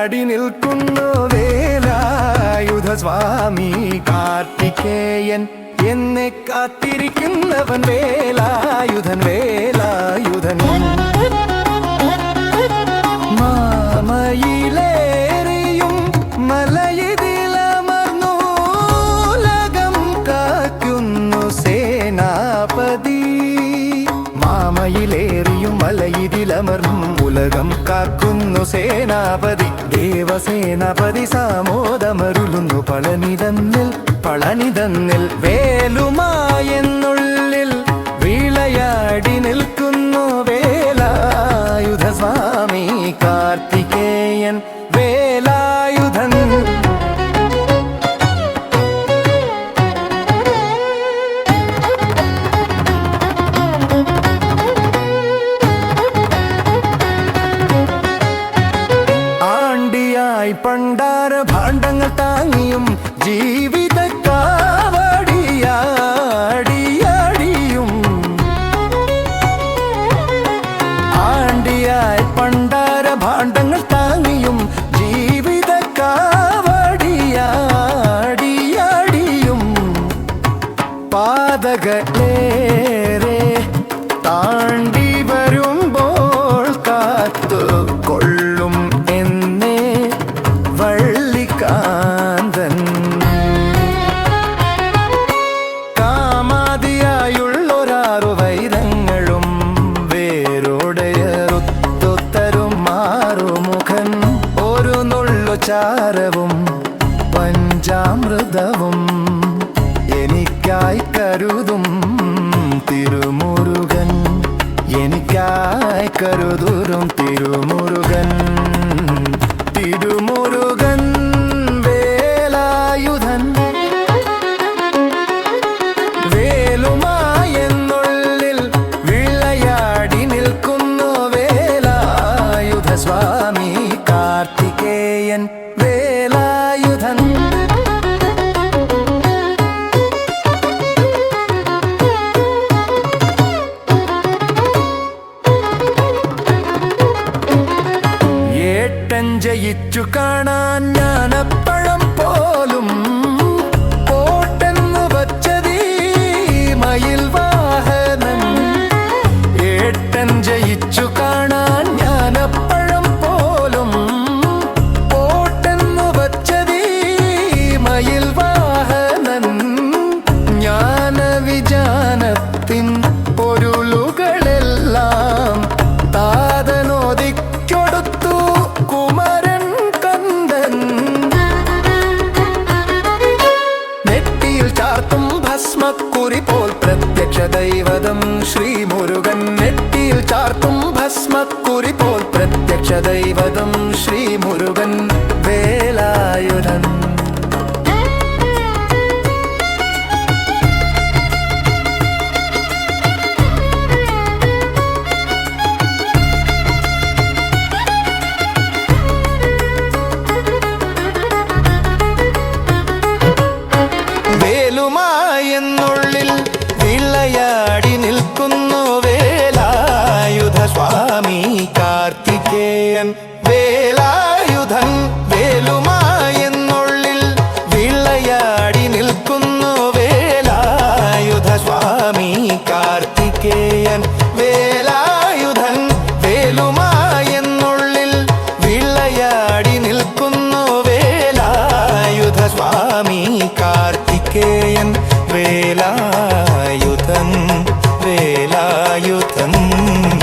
പിള്ളയാടി നിൽക്കുന്നു വേലായുധ സ്വാമി കാർത്തികേയൻ. എന്നെ കാത്തിരിക്കുന്നവൻ വേലായുധൻ വേലായുധൻ. മലയിതിലമർന്നും ഉലകം കാക്കുന്നു സേനാപതി. ദേവസേനാപതി സാമോദമരുളുന്നു പളനിതന്നിൽ പളനിതന്നിൽ വേലുമായെന്നുള്ളിൽ വിളയാടി നിൽക്കുന്നു വേലായുധ സ്വാമി കാർത്തികേയൻ പണ്ടാര ഭാണ്ഡങ്ങൾ താങ്ങിയും ജീവിത കാവടിയാടിയാടിയും. ആണ്ടിയായി പണ്ടാര ഭാണ്ഡങ്ങൾ താങ്ങിയും ജീവിത കാവടിയാടിയാടിയും. പാതകളേറെ താണ്ടി കരുതും ജയിച്ചു കാണാൻ ഞാനപ്പഴം പോലും പോട്ടെന്ന് വച്ചതീ മയിൽ വാഹനൻ പ്രത്യക്ഷ ശ്രീമുരുകൻ ശ്രീ മുരുകൻ നെറ്റിയിൽ ചാർത്തും ഭസ്മക്കുറി പോൽ പ്രത്യക്ഷദൈവതം ശ്രീമുരുകൻ ശ്രീ മുരുകൻ വേലായുധൻ. വേലുമായെന്നുള്ളിൽ വിളയാടി നിൽക്കുന്നു വേലായുധ സ്വാമി കാർത്തികേയൻ. വേലായുധൻ വേലായുധൻ